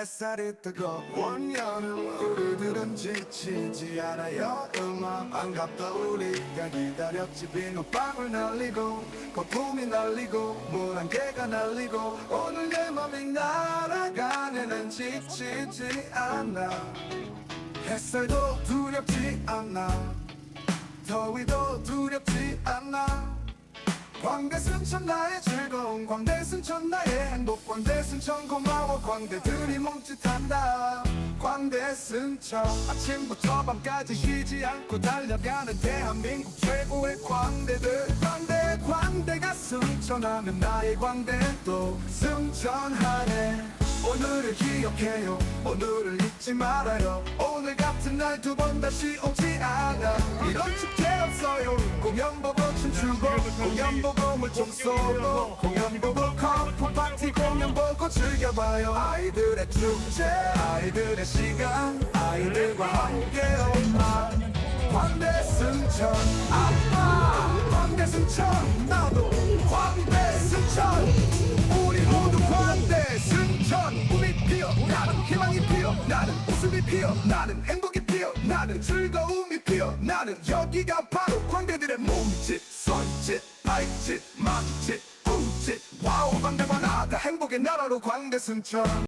햇살이 뜨거운 여름 우리들은 지치지 않아요. 음악 반갑다 우리가 기다렸지. 비눗방울 날리고 거품이 날리고 물한 개가 날리고 오늘 내 맘이 날아가네는 지치지 않아. 햇살도 두렵지 않아. 더위도 두렵지 광대 순천 나의 즐거움 광대 순천 나의 행복 광대 순천 고마워 광대들이 몸짓한다. 광대 순천 아침부터 밤까지 쉬지 않고 달려가는 대한민국 최고의 광대들. 광대 광대가 순천하면 나의 광대도 순천하네. 오늘을 기억해요 오늘을 잊지 말아요. 오늘 같은 날 두 번 다시 오지 않아. 이런 축제 없어요. 공연 보 고 춤추고 공연 보고 물총 쏘고 공연 보고 커플 파티 공연 보고 즐겨봐요. 아이들의 축제 아이들의 시간 아이들과 함께 엄마. 광대 승천 아빠. 광대 승천 나도 광대 승천. 우리 모두 광대 승천. 꿈이 피어 나는 희망이 피어 나는 웃음이 피어 나는 행복이 피어 나는 즐거움이 피어 나는 여기가 바로 광대들의 몸짓 손짓 발짓 망짓 꿈짓 와우 광대만 하다. 행복의 나라로 광대 승천